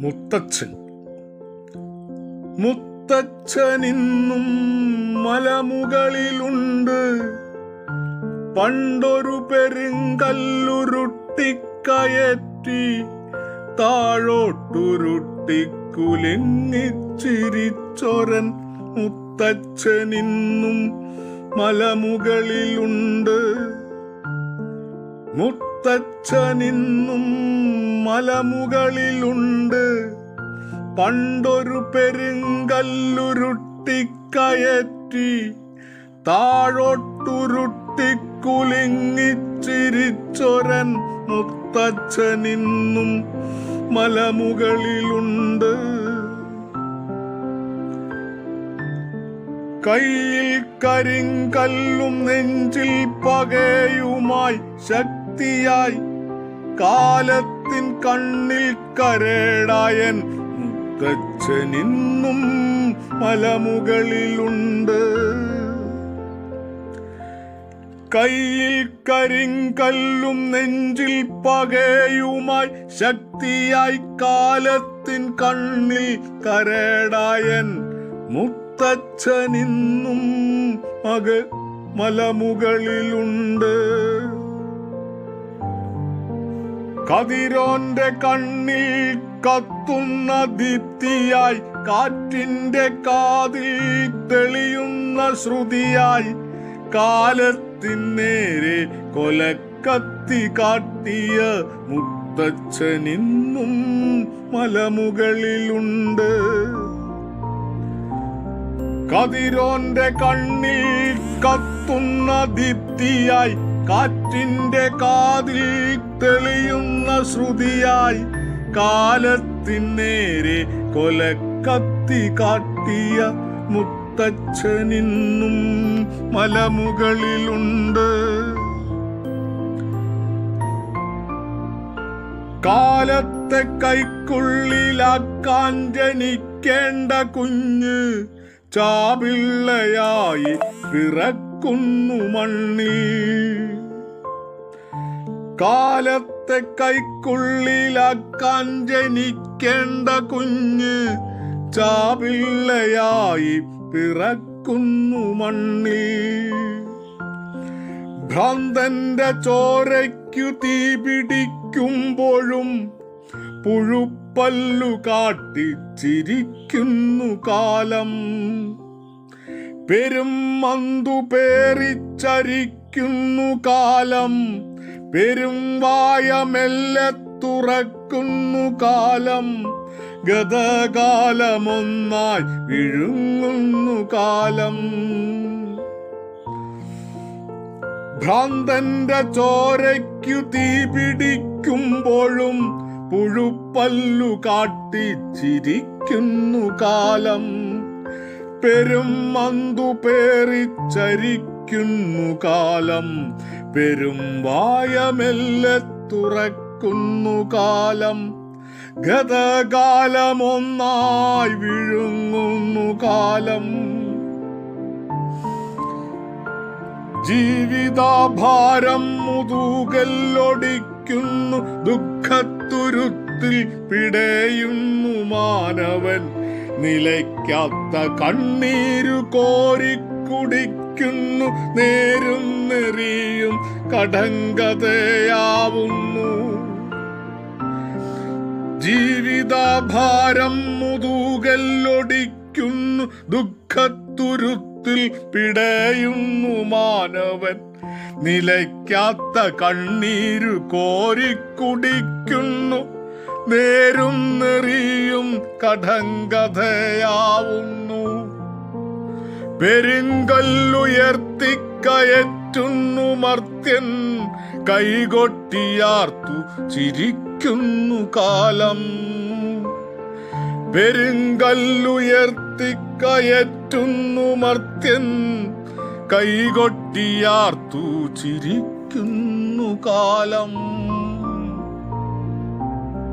മുത്തച്ഛൻ. മുത്തച്ഛനിന്നും മലമുകളിലുണ്ട്. പണ്ടൊരു പെരുങ്കല്ലുരുട്ടിക്കയറ്റി താഴോട്ടുരുട്ടിക്കുലിങ്ങിച്ചിരിച്ചൊരൻ മുത്തച്ഛനിന്നും മലമുകളിലുണ്ട്. മുത്തച്ഛനിന്നും മലമുകളിലുണ്ട്. പണ്ടൊരു പെരുങ്കല്ലുരുട്ടിക്കയറ്റി താഴോട്ടുരുട്ടിക്കുലിങ്ങിച്ചിരിച്ചൊരൻ മുത്തച്ഛനിന്നും മലമുകളിലുണ്ട്. കയ്യിൽ കരിങ്കല്ലും നെഞ്ചിൽ പകയുമായി ശക്തിയായി കാലത്തിൻ കണ്ണിൽ കരേടായൻ മുത്തച്ഛനിന്നും മലമുകളിലുണ്ട്. കയ്യിൽ കരിങ്കല്ലും നെഞ്ചിൽ പകയുമായി ശക്തിയായി കാലത്തിൻ കണ്ണിൽ കരേടായൻ മുത്തച്ഛനിന്നും മകൾ മലമുകളിലുണ്ട്. കതിരോന്റെ കണ്ണിൽ കത്തുന്ന ദീപ്തിയായി കാറ്റിന്റെ കാതിൽ തെളിയുന്ന ശ്രുതിയായി കാലത്തിനേരെ കൊലക്കത്തി കാട്ടിയ മുത്തച്ഛനിന്നും മലമുകളിലുണ്ട്. കതിരോന്റെ കണ്ണിൽ കത്തുന്ന ദീപ്തിയായി കാറ്റിന്റെ കാതിൽ തെളിയുന്ന ശ്രുതിയായി കാലത്തിനേരെ കൊലക്കത്തി കാട്ടിയ മുത്തച്ഛനിന്നും മലമുകളിലുണ്ട്. കാലത്തെ കൈക്കുള്ളിലാക്കാൻ ജനിക്കേണ്ട കുഞ്ഞ് ചാപിള്ളയായി പിറക്കുന്നു മണ്ണിൽ കാലത്തെ കൈക്കുള്ളിലാക്കാൻ ജനിക്കേണ്ട കുഞ്ഞ് ചാപിള്ളയായി പിറക്കുന്നു മണ്ണിൽ ഭ്രാന്തന്റെ ചോരയ്ക്കു തീ പിടിക്കുമ്പോഴും പുഴുപ്പല്ലു കാട്ടിച്ചിരിക്കുന്നു കാലം. പെരും മന്തു പേറിച്ചരിക്കുന്നു കാലം. പെരും വായമെല്ലെ തുറക്കുന്നു കാലം. ഗതകാലമൊന്നായി വിഴുങ്ങുന്നു കാലം. ഭ്രാന്തന്റെ ചോരയ്ക്കു തീ പിടിക്കുമ്പോഴും പുഴുപ്പല്ലു കാട്ടി ചിരിക്കുന്നു കാലം. പെരും മന്തു പേറിച്ചരിക്കുന്നു കാലം. പെരും വായമെല്ലെ തുറക്കുന്നു കാലം. ഗതകാലമൊന്നായി വിഴുങ്ങുന്നു കാലം. ജീവിതാഭാരം മുതുകല്ലൊടിക്കുന്നു ദുഃഖത്തുരുത്തിൽ പിടയുന്നു മാനവൻ. നിലയ്ക്കാത്ത കണ്ണീരു കോരി കുടിക്കുന്നു. നേരും നെറിയും കടങ്കതയാവുന്നു ജീവിതാഭാരം മുതുകല്ലൊടിക്കുന്നു ദുഃഖത്തുരുത്തിൽ പിടയുന്നു മാനവൻ. നിലയ്ക്കാത്ത കണ്ണീരു കോരിക്കുടിക്കുന്നു നേരും നെറിയും കടങ്കഥയാവുന്നു പെരുങ്കല്ലുയർത്തിക്കയറ്റുന്നു മർത്യൻ. കൈകൊട്ടിയാർത്തു ചിരിക്കുന്നു കാലം. പെരുങ്കല്ലുയർത്തിക്കയറ്റുന്നു മർത്യൻ. കൈകൊട്ടിയാർത്തു ചിരിക്കുന്നു കാലം.